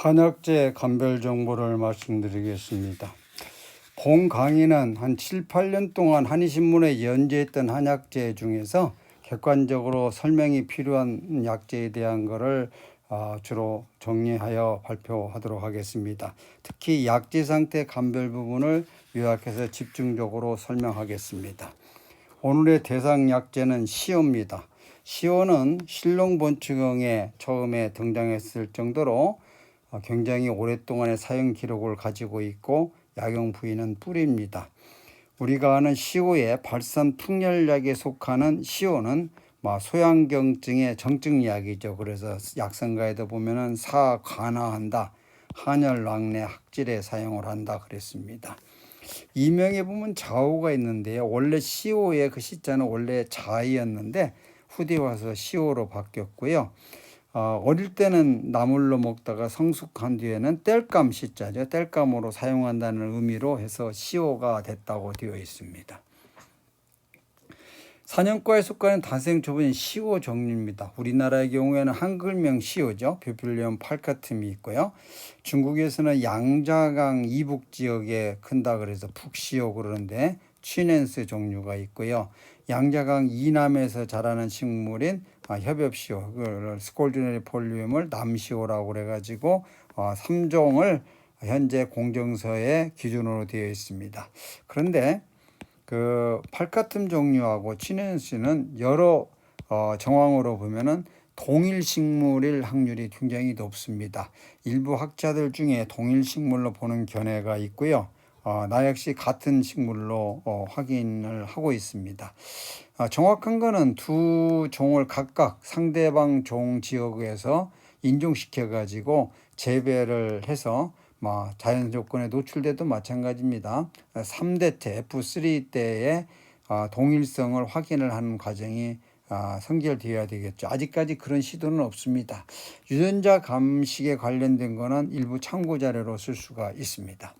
한약재 감별 정보를 말씀드리겠습니다. 본 강의는 한 7, 8년 동안 한의신문에 연재했던 한약재 중에서 객관적으로 설명이 필요한 약재에 대한 것을 아, 주로 정리하여 발표하도록 하겠습니다. 특히 약재 상태 감별 부분을 요약해서 집중적으로 설명하겠습니다. 오늘의 대상 약재는 시오입니다. 시오는 신롱본추경에 처음에 등장했을 정도로 어, 굉장히 오랫동안의 사용 기록을 가지고 있고 약용 부위는 뿌리입니다. 우리가 아는 시오의 발산 풍열약에 속하는 시오는 뭐 소양경증의 정증약이죠. 그래서 약성가에도 보면은 사관화한다, 한혈락내 학질에 사용을 한다 그랬습니다. 이명에 보면 좌우가 있는데요. 원래 시오의 그 시자는 원래 자이였는데 후대 와서 시오로 바뀌었고요. 어, 어릴 때는 나물로 먹다가 성숙한 뒤에는 땔감 시자죠. 땔감으로 사용한다는 의미로 해서 시오가 됐다고 되어 있습니다. 사년과에 속하는 단생 초본인 시오 종류입니다. 우리나라의 경우에는 한글명 시오죠. 뷰필리엄 팔카툼이 있고요. 중국에서는 양자강 이북 지역에 큰다 그래서 북시오 그러는데 취넨스 종류가 있고요. 양자강 이남에서 자라는 식물인 아, 협엽시오, 그 스콜디네리 폴리움을 남시오라고 그래가지고 어, 3종을 현재 공정서에 기준으로 되어 있습니다. 그런데 그 팔카툼 종류하고 친연씨는 여러 어, 정황으로 보면은 동일 식물일 확률이 굉장히 높습니다. 일부 학자들 중에 동일 식물로 보는 견해가 있고요. 어, 나 역시 같은 식물로 어, 확인을 하고 있습니다. 어, 정확한 거는 두 종을 각각 상대방 종 지역에서 인종시켜 가지고 재배를 해서 뭐 자연 조건에 노출돼도 마찬가지입니다. 3대 때 F3 때의 어, 동일성을 확인을 하는 과정이 아, 성결되어야 되겠죠. 아직까지 그런 시도는 없습니다. 유전자 감식에 관련된 거는 일부 참고 자료로 쓸 수가 있습니다.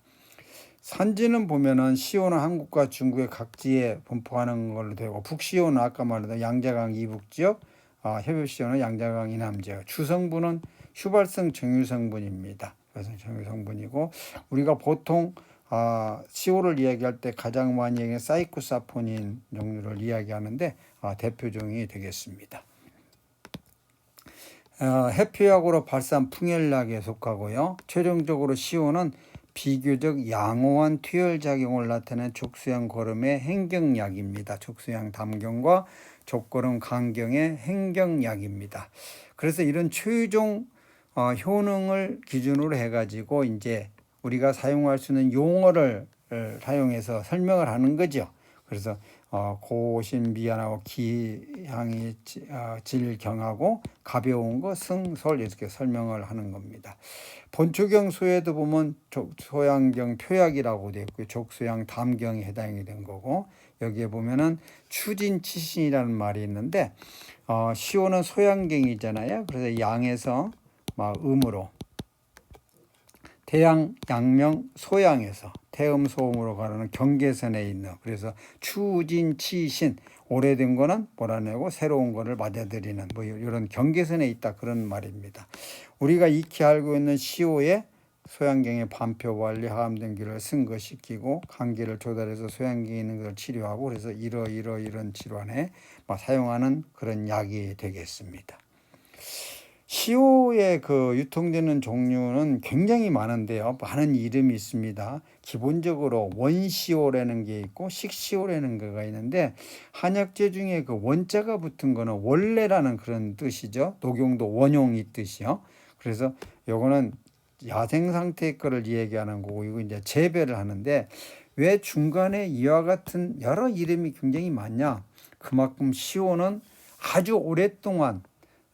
산지는 보면은 시오는 한국과 중국의 각지에 분포하는 걸로 되고 북시오는 아까 말했던 양자강 이북 지역, 아, 협엽시오는 양자강 이남 지역. 주성분은 휴발성 정유 성분입니다. 그래서 정유 성분이고 우리가 보통 아, 시오를 이야기할 때 가장 많이 얘기하는 사이코사포닌 종류를 이야기하는데 아, 대표종이 되겠습니다. 어, 해피약으로 발산 풍혈약에 속하고요. 최종적으로 시오는 비교적 양호한 투혈 작용을 나타내는 족수양 거름의 행경약입니다. 족수양 담경과 족거름 강경의 행경약입니다. 그래서 이런 최종 어, 효능을 기준으로 해가지고 이제 우리가 사용할 수 있는 용어를 사용해서 설명을 하는 거죠. 그래서 어, 고신미안하고 기향이 어, 질경하고 가벼운 거 승솔 이렇게 설명을 하는 겁니다. 본초경 소에도 보면 소양경 표약이라고 되어 있고 족소양 담경에 해당이 된 거고 여기에 보면은 추진치신이라는 말이 있는데 어, 시오는 소양경이잖아요. 그래서 양에서 막 음으로 대양 양명 소양에서 태음 소음으로 가는 경계선에 있는 그래서 추진 치신 오래된 거는 몰아내고 새로운 거를 맞아들이는 뭐 이런 경계선에 있다 그런 말입니다. 우리가 익히 알고 있는 시오의 소양경의 반표 관리 하암등기를 승거시키고 감기를 조달해서 소양경에 있는 것을 치료하고 그래서 이러 이러 이런 질환에 사용하는 그런 약이 되겠습니다. 시오의 그 유통되는 종류는 굉장히 많은데요. 많은 이름이 있습니다. 기본적으로 원시오라는 게 있고 식시오라는 거가 있는데 한약재 중에 그 원자가 붙은 거는 원래라는 그런 뜻이죠. 녹용도 원용이 뜻이요. 그래서 요거는 야생 상태의 거를 이야기하는 거고 이거 이제 재배를 하는데 왜 중간에 이와 같은 여러 이름이 굉장히 많냐? 그만큼 시오는 아주 오랫동안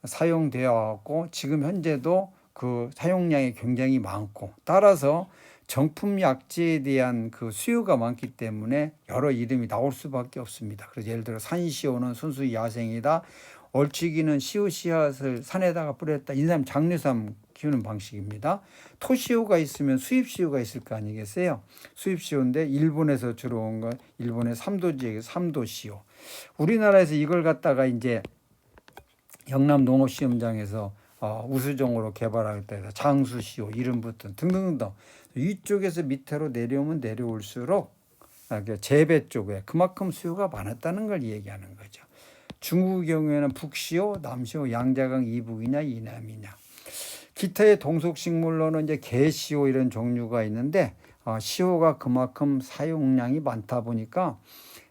사용되어 왔고 지금 현재도 그 사용량이 굉장히 많고 따라서 정품 약재에 대한 그 수요가 많기 때문에 여러 이름이 나올 수밖에 없습니다. 그래서 예를 들어 산시오는 순수 야생이다. 얼치기는 시오 씨앗을 산에다가 뿌렸다. 인삼 장류삼 키우는 방식입니다. 토시오가 있으면 수입시오가 있을 거 아니겠어요? 수입시오인데 일본에서 주로 온 거, 일본의 삼도 지역의 삼도시오. 우리나라에서 이걸 갖다가 이제 영남 농업시험장에서 어, 우수종으로 개발하겠다 해서 장수시오 이름 붙은 등등등 이쪽에서 밑으로 내려오면 내려올수록 아, 그 재배 쪽에 그만큼 수요가 많았다는 걸 얘기하는 거죠. 중국의 경우에는 북시오, 남시오, 양자강 이북이냐 이남이냐. 기타의 동속식물로는 이제 개시오 이런 종류가 있는데 어, 시오가 그만큼 사용량이 많다 보니까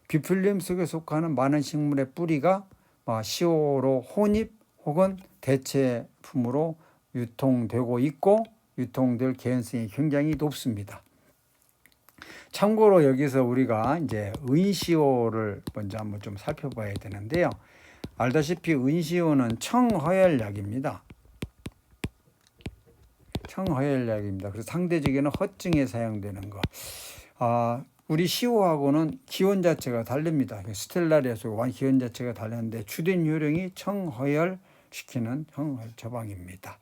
비플리움 속에 속하는 많은 식물의 뿌리가 어, 시오로 혼입 혹은 대체품으로 유통되고 있고 유통될 개연성이 굉장히 높습니다. 참고로 여기서 우리가 이제 은시오를 먼저 한번 좀 살펴봐야 되는데요. 알다시피 은시오는 청허혈약입니다. 청허혈약입니다. 그래서 상대적에는 허증에 사용되는 거. 아, 우리 시오하고는 기원 자체가 다릅니다. 스텔라리아스 완 기원 자체가 다른데 주된 요령이 청허혈 시키는 청허혈 처방입니다.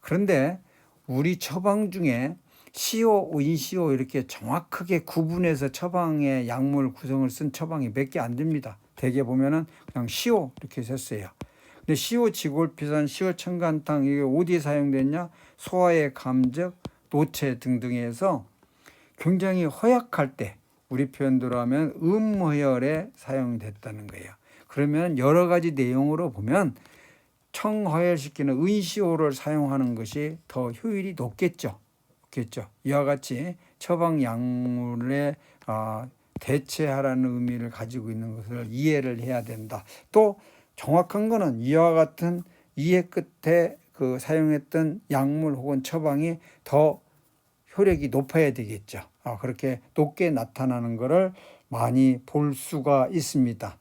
그런데 우리 처방 중에 시오, 은시오 이렇게 정확하게 구분해서 처방의 약물 구성을 쓴 처방이 몇 개 안 됩니다. 대개 보면은 그냥 시오 이렇게 썼어요. 근데 시오 지골피산, 시오 청간탕 이게 어디에 사용됐냐? 소화의 감적, 노체 등등에서 굉장히 허약할 때 우리 표현대로 하면 음허혈에 사용됐다는 거예요. 그러면 여러 가지 내용으로 보면 청허혈시키는 은시오를 사용하는 것이 더 효율이 높겠죠. 높겠죠. 이와 같이 처방 약물에 아, 대체하라는 의미를 가지고 있는 것을 이해를 해야 된다. 또 정확한 거는 이와 같은 이해 끝에 그 사용했던 약물 혹은 처방이 더 효력이 높아야 되겠죠. 아, 그렇게 높게 나타나는 것을 많이 볼 수가 있습니다.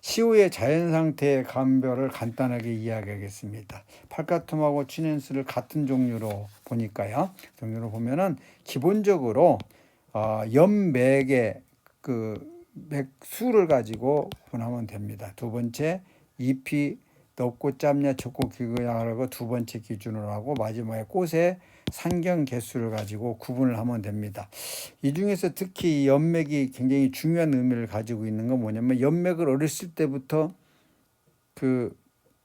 시우의 자연 상태의 감별을 간단하게 이야기하겠습니다. 팔카툼하고 치넨스를 같은 종류로 보니까요. 종류로 보면은 기본적으로 어, 연맥의 그 맥수를 가지고 분하면 됩니다. 두 번째 잎이 넓고 짧냐 적고 길고냐라고 두 번째 기준으로 하고 마지막에 꽃의 산경 개수를 가지고 구분을 하면 됩니다. 이 중에서 특히 연맥이 굉장히 중요한 의미를 가지고 있는 건 뭐냐면 연맥을 어렸을 때부터 그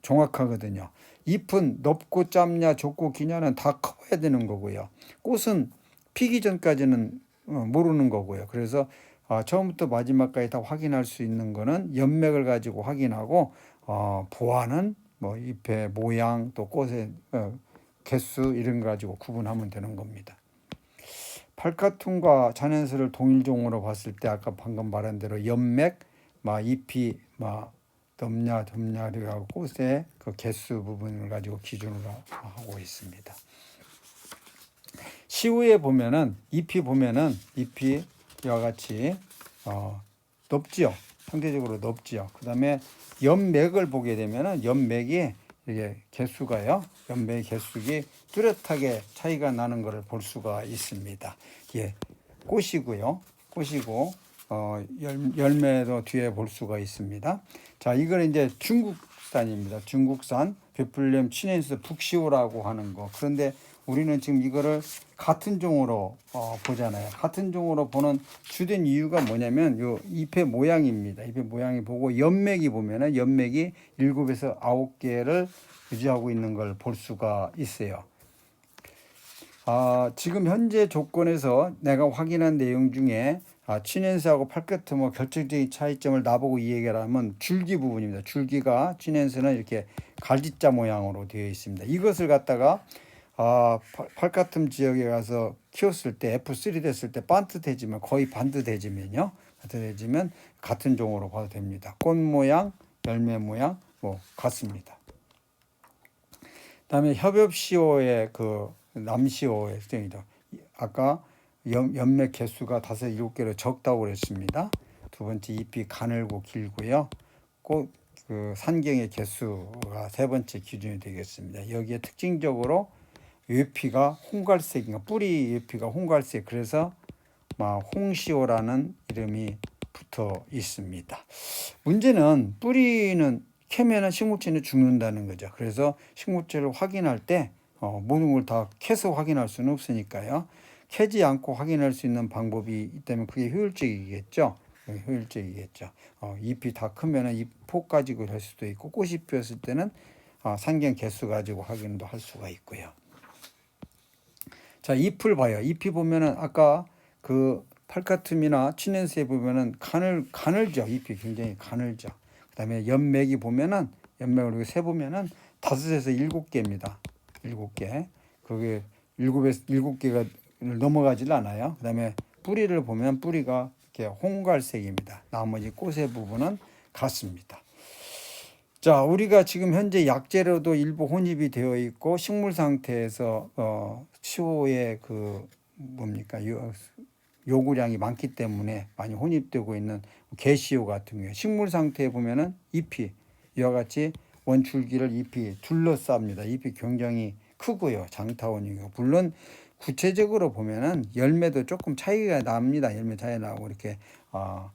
정확하거든요. 잎은 넓고 짧냐 좁고 기냐는 다 커야 되는 거고요. 꽃은 피기 전까지는 어, 모르는 거고요. 그래서 아, 처음부터 마지막까지 다 확인할 수 있는 거는 연맥을 가지고 확인하고 어, 보아는 뭐 잎의 모양 또 꽃의 어, 개수 이런 거 가지고 구분하면 되는 겁니다. 팔카툰과 자연스를 동일종으로 봤을 때 아까 방금 말한 대로 연맥, 막 잎이 막 덤냐 덤냐 이렇게 꽃의 그 개수 부분을 가지고 기준으로 하고 있습니다. 시우에 보면은 잎이 보면은 잎이 이와 같이 어, 높지요. 상대적으로 높지요. 그 다음에 연맥을 보게 되면은 연맥이 이게 개수가요. 연맥 개수기 뚜렷하게 차이가 나는 것을 볼 수가 있습니다. 예, 꽃이고요. 꽃이고 어, 열, 열매도 뒤에 볼 수가 있습니다. 자, 이거는 이제 중국산입니다. 중국산 베플렘 치넨스 북시오라고 하는 거. 그런데 우리는 지금 이거를 같은 종으로 어, 보잖아요. 같은 종으로 보는 주된 이유가 뭐냐면 요 잎의 모양입니다. 잎의 모양이 보고 연맥이 보면은 연맥이 일곱에서 아홉 개를 유지하고 있는 걸 볼 수가 있어요. 아, 지금 현재 조건에서 내가 확인한 내용 중에 아, 치넨스하고 팔끝트 뭐 결정적인 차이점을 나보고 이야기하면 줄기 부분입니다. 줄기가 치넨스는 이렇게 갈지자 모양으로 되어 있습니다. 이것을 갖다가 아, 팔카툼 지역에 가서 키웠을 때 F3 됐을 때 반듯해지면 거의 반듯해지면요. 반듯해지면 같은 종으로 봐도 됩니다. 꽃 모양, 열매 모양 뭐 같습니다. 그다음에 협엽시오의 그 남시오의 특징이죠. 아까 연, 연맥 개수가 다섯 일곱 개로 적다고 그랬습니다. 두 번째 잎이 가늘고 길고요. 꽃 그 산경의 개수가 세 번째 기준이 되겠습니다. 여기에 특징적으로 외피가 홍갈색인가 뿌리 외피가 홍갈색 그래서 막 홍시오라는 이름이 붙어 있습니다. 문제는 뿌리는 캐면은 식물체는 죽는다는 거죠. 그래서 식물체를 확인할 때 어, 모든 걸 다 캐서 확인할 수는 없으니까요. 캐지 않고 확인할 수 있는 방법이 있다면 그게 효율적이겠죠. 네, 효율적이겠죠. 어, 잎이 다 크면은 잎폭 가지고 할 수도 있고 꽃이 피었을 때는 아, 산경 개수 가지고 확인도 할 수가 있고요. 자, 잎을 봐요. 잎이 보면은 아까 그 팔카툼이나 친연수에 보면은 가늘 가늘죠. 잎이 굉장히 가늘죠. 그다음에 연맥이 보면은 연맥을 이렇게 세 보면은 다섯에서 일곱 개입니다. 일곱 개. 그게 일곱에서 일곱 개가 넘어가질 않아요. 그다음에 뿌리를 보면 뿌리가 이렇게 홍갈색입니다. 나머지 꽃의 부분은 같습니다. 자, 우리가 지금 현재 약재로도 일부 혼입이 되어 있고 식물 상태에서 어 시호의 그 뭡니까 요, 요구량이 많기 때문에 많이 혼입되고 있는 게시호 같은 경우에 식물 상태에 보면은 잎이 이와 같이 원줄기를 잎이 둘러쌉니다. 잎이 굉장히 크고요. 장타원이고 물론 구체적으로 보면은 열매도 조금 차이가 납니다. 열매 차이 나고 이렇게 어,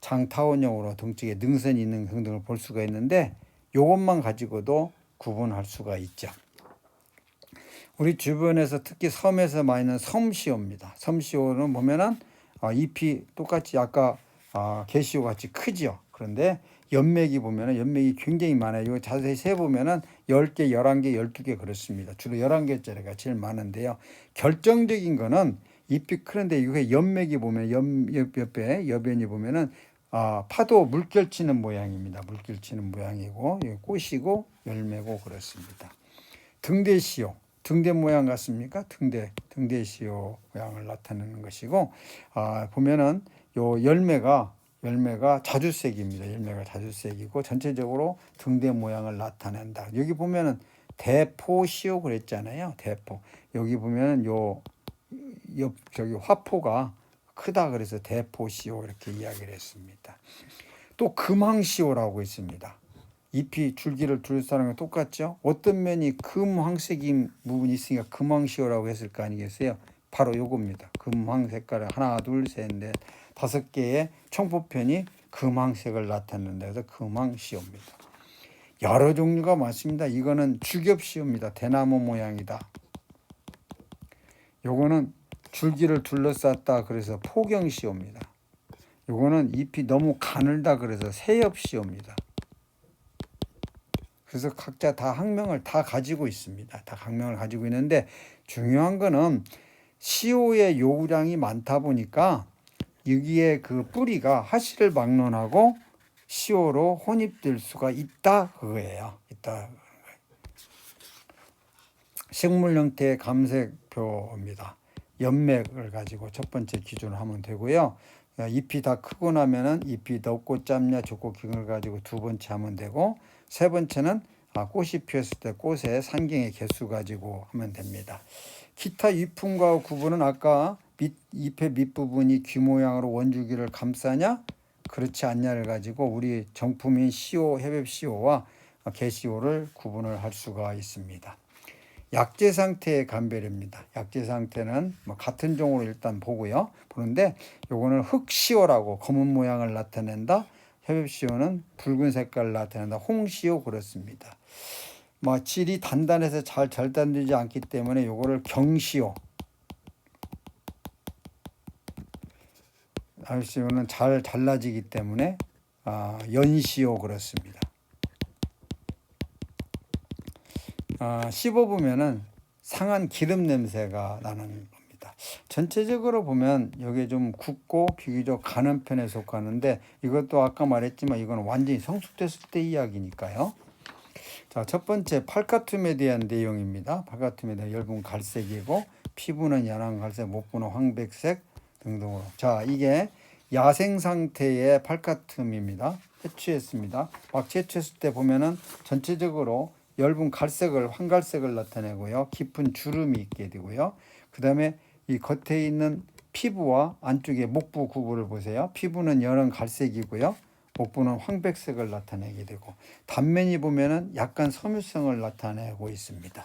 장타원형으로 덩치에 능선이 있는 등등을 볼 수가 있는데 요것만 가지고도 구분할 수가 있죠. 우리 주변에서 특히 섬에서 많이 있는 섬시오입니다. 섬시오는 보면은 아, 잎이 똑같이 아까 아, 게시오 같이 크죠. 그런데 연맥이 보면은 연맥이 굉장히 많아요. 이거 자세히 세 보면은 10개, 11개, 12개 그렇습니다. 주로 11개짜리가 제일 많은데요. 결정적인 거는 잎이 크는데 이게 연맥이 보면 옆, 옆, 옆에 여변이 보면은 아, 파도 물결 치는 모양입니다. 물결 치는 모양이고 꽃이고 열매고 그렇습니다. 등대시오. 등대 모양 같습니까? 등대, 등대시오 모양을 나타내는 것이고, 아, 보면은 요 열매가, 열매가 자주색입니다. 열매가 자주색이고, 전체적으로 등대 모양을 나타낸다. 여기 보면은 대포시오 그랬잖아요. 대포. 여기 보면은 요, 옆, 저기 화포가 크다 그래서 대포시오 이렇게 이야기를 했습니다. 또 금황시오라고 있습니다. 잎이 줄기를 둘러싸는 거 똑같죠? 어떤 면이 금황색인 부분이 있으니까 금황시오라고 했을 거 아니겠어요? 바로 요겁니다. 금황 색깔을 하나, 둘, 셋, 넷, 다섯 개의 총포편이 금황색을 나타낸다. 그래서 금황시오입니다. 여러 종류가 많습니다. 이거는 주겹시오입니다. 대나무 모양이다. 요거는 줄기를 둘러쌌다. 그래서 포경시오입니다. 요거는 잎이 너무 가늘다. 그래서 새엽시오입니다. 그래서 각자 다 학명을 다 가지고 있습니다. 다 학명을 가지고 있는데 중요한 거는 시오의 요구량이 많다 보니까 여기에 그 뿌리가 하씨를 막론하고 시오로 혼입될 수가 있다 그거예요. 있다. 식물 형태의 감색표입니다. 연맥을 가지고 첫 번째 기준을 하면 되고요. 잎이 다 크고 나면은 잎이 넓고 짧냐 좁고 긴걸 가지고 두 번째 하면 되고 세 번째는 아, 꽃이 피었을 때 꽃의 산경의 개수 가지고 하면 됩니다. 기타 잎품과 구분은 아까 밑, 잎의 밑부분이 귀 모양으로 원줄기를 감싸냐 그렇지 않냐를 가지고 우리 정품인 해뵙 시오와 개시오를 구분을 할 수가 있습니다. 약재 상태의 감별입니다. 약재 상태는 뭐 같은 종으로 일단 보고요. 보는데 요거는 흑시오라고 검은 모양을 나타낸다. 협엽시오는 붉은 색깔을 나타낸다. 홍시오 그렇습니다. 뭐 질이 단단해서 잘 절단되지 않기 때문에 요거를 경시오. 알시오는 잘 잘라지기 때문에 아, 연시오 그렇습니다. 아, 씹어보면은 상한 기름 냄새가 나는. 전체적으로 보면 여기 좀 굵고 비교적 가는 편에 속하는데 이것도 아까 말했지만 이건 완전히 성숙됐을 때 이야기니까요. 자, 첫 번째 팔카툼에 대한 내용입니다. 팔카툼에 대한 엷은 갈색이고 피부는 연한 갈색, 목부는 황백색 등등으로. 자, 이게 야생 상태의 팔카툼입니다. 채취했습니다. 막 채취했을 때 보면은 전체적으로 엷은 갈색을 황갈색을 나타내고요. 깊은 주름이 있게 되고요. 그 다음에 이 겉에 있는 피부와 안쪽에 목부 구부를 보세요. 피부는 연한 갈색이고요. 목부는 황백색을 나타내게 되고 단면이 보면은 약간 섬유성을 나타내고 있습니다.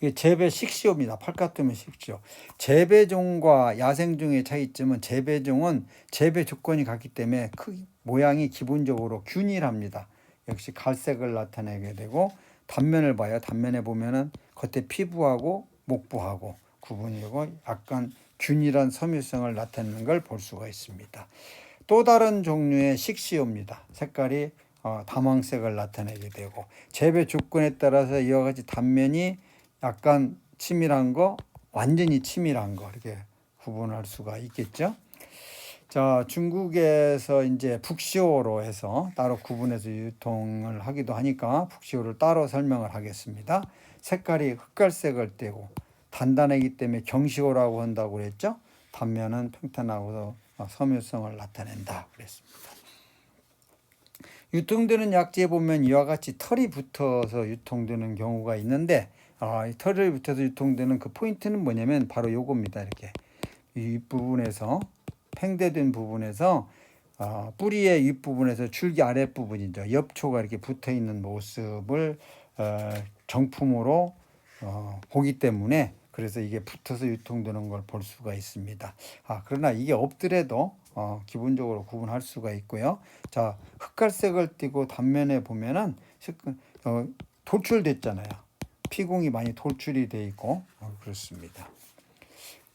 이게 재배 식시오입니다. 팔카툼의 식시오. 재배종과 야생종의 차이점은 재배종은 재배 조건이 같기 때문에 크기 모양이 기본적으로 균일합니다. 역시 갈색을 나타내게 되고 단면을 봐요. 단면에 보면은 겉에 피부하고 목부하고 구분이 되고 약간 균일한 섬유성을 나타내는 걸 볼 수가 있습니다. 또 다른 종류의 식시오입니다. 색깔이 어, 다망색을 나타내게 되고 재배 조건에 따라서 이와 같이 단면이 약간 치밀한 거, 완전히 치밀한 거 이렇게 구분할 수가 있겠죠. 자, 중국에서 이제 북시오로 해서 따로 구분해서 유통을 하기도 하니까 북시오를 따로 설명을 하겠습니다. 색깔이 흑갈색을 띠고 단단하기 때문에 경시오라고 한다고 그랬죠. 단면은 평탄하고 섬유성을 나타낸다 그랬습니다. 유통되는 약재에 보면 이와 같이 털이 붙어서 유통되는 경우가 있는데 아, 이 털이 붙어서 유통되는 그 포인트는 뭐냐면 바로 요겁니다. 이렇게 이 부분에서 팽대된 부분에서 아, 뿌리의 윗부분에서 줄기 아랫부분이죠. 엽초가 이렇게 붙어 있는 모습을 어, 정품으로 어, 보기 때문에 그래서 이게 붙어서 유통되는 걸 볼 수가 있습니다. 아, 그러나 이게 없더라도 어, 기본적으로 구분할 수가 있고요. 자, 흑갈색을 띠고 단면에 보면은 색- 어, 돌출됐잖아요. 피공이 많이 돌출이 돼 있고 어, 그렇습니다.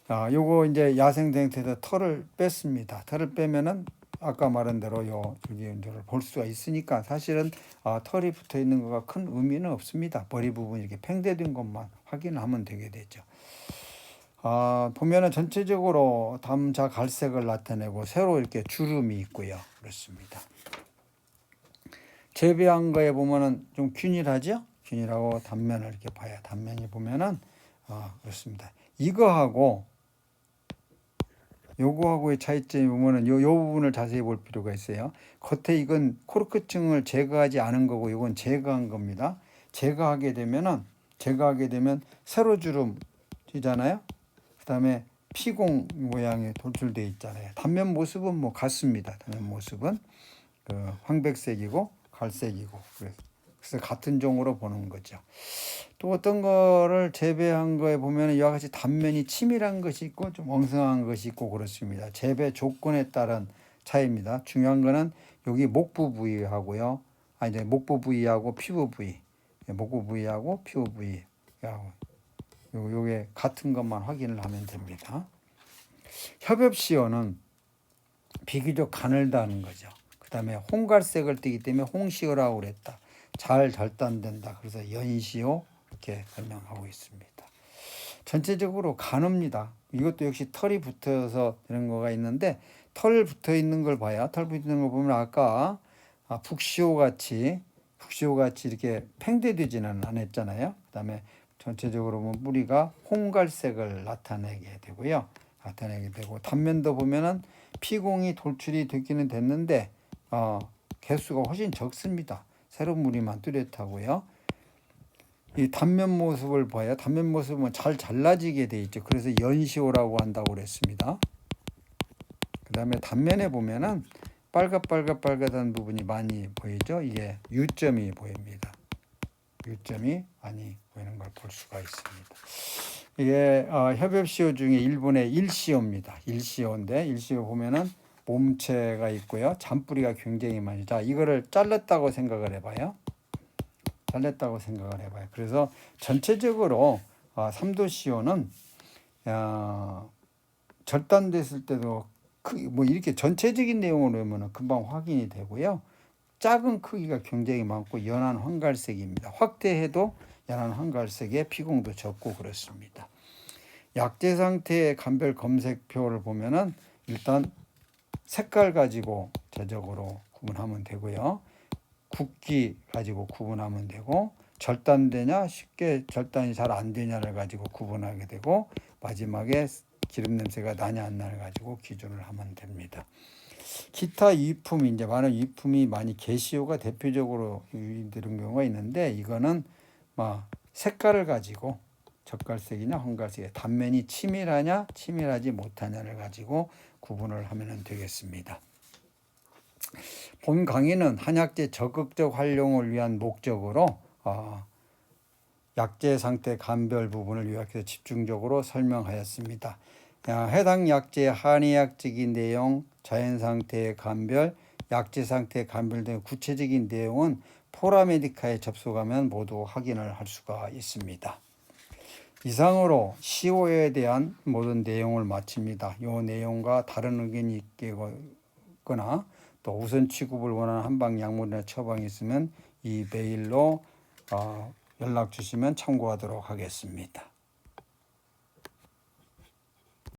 아, 요거 이제 야생 상태에서 털을 뺐습니다. 털을 빼면은 아까 말한 대로 요 여기 이제를 볼 수가 있으니까 사실은 아, 털이 붙어 있는 거가 큰 의미는 없습니다. 머리 부분 이렇게 팽대된 것만 확인하면 되게 되죠. 아, 보면은 전체적으로 담자 갈색을 나타내고 새로 이렇게 주름이 있고요. 그렇습니다. 재배한 거에 보면은 좀 균일하죠? 균일하고 단면을 이렇게 봐야 단면이 보면은 아, 그렇습니다. 이거하고 요거하고의 차이점이 보면은 요, 요 부분을 자세히 볼 필요가 있어요. 겉에 이건 코르크층을 제거하지 않은 거고 이건 제거한 겁니다. 제거하게 되면은 제거하게 되면 세로 주름 이잖아요. 그 다음에 피공 모양의 돌출돼 있잖아요. 단면 모습은 뭐 같습니다. 단면 모습은 그 황백색이고 갈색이고 그래서 그래서 같은 종으로 보는 거죠. 또 어떤 거를 재배한 거에 보면 이와 같이 단면이 치밀한 것이 있고 좀 엉성한 것이 있고 그렇습니다. 재배 조건에 따른 차이입니다. 중요한 거는 여기 목부 부위하고요. 아니 이제 목부 부위하고 피부 부위, 예, 목부 부위하고 피부 부위하고 요 요게 같은 것만 확인을 하면 됩니다. 협엽시어는 비교적 가늘다는 거죠. 그 다음에 홍갈색을 띠기 때문에 홍시어라고 그랬다. 잘 절단된다. 그래서 연시오 이렇게 설명하고 있습니다. 전체적으로 가늡니다. 이것도 역시 털이 붙어서 되는 거가 있는데 털 붙어 있는 걸 봐야 털 붙어 있는 거 보면 아까 아, 북시오 같이 북시오 같이 이렇게 팽대되지는 않았잖아요. 그다음에 전체적으로 보면 뿌리가 홍갈색을 나타내게 되고요. 나타내게 되고 단면도 보면은 피공이 돌출이 되기는 됐는데 어, 개수가 훨씬 적습니다. 새로운 무늬만 뚜렷하고요. 이 단면 모습을 봐야 단면 모습은 잘 잘라지게 돼 있죠. 그래서 연시오라고 한다고 그랬습니다. 그 다음에 단면에 보면은 빨갛빨갛빨갛한 부분이 많이 보이죠. 이게 유점이 보입니다. 유점이 많이 보이는 걸 볼 수가 있습니다. 이게 어, 협엽시오 중에 일본의 일시오입니다. 일시오인데 일시오 보면은 몸체가 있고요. 잔뿌리가 굉장히 많이. 자, 이거를 잘랐다고 생각을 해봐요. 잘랐다고 생각을 해봐요. 그래서 전체적으로 어, 삼도시오는 어, 절단됐을 때도 크, 뭐 이렇게 전체적인 내용으로 보면 금방 확인이 되고요. 작은 크기가 굉장히 많고 연한 황갈색입니다. 확대해도 연한 황갈색에 피공도 적고 그렇습니다. 약재 상태의 감별 검색표를 보면은 일단 색깔 가지고 제적으로 구분하면 되고요. 굵기 가지고 구분하면 되고 절단되냐 쉽게 절단이 잘 안 되냐를 가지고 구분하게 되고 마지막에 기름 냄새가 나냐 안 나를 가지고 기준을 하면 됩니다. 기타 이품 이제 많은 이품이 많이 게시호가 대표적으로 유인되는 경우가 있는데 이거는 막 색깔을 가지고 젓갈색이냐 황갈색이 단면이 치밀하냐 치밀하지 못하냐를 가지고 구분을 하면 되겠습니다. 본 강의는 한약재 적극적 활용을 위한 목적으로 어, 약재 상태 감별 부분을 요약해서 집중적으로 설명하였습니다. 야, 해당 약재의 한의학적인 내용, 자연 상태의 감별, 약재 상태의 감별 등 구체적인 내용은 포라메디카에 접속하면 모두 확인을 할 수가 있습니다. 이상으로 시오에 대한 모든 내용을 마칩니다. 이 내용과 다른 의견이 있거나 또 우선 취급을 원하는 한방 약물이나 처방이 있으면 이 메일로 어, 연락 주시면 참고하도록 하겠습니다.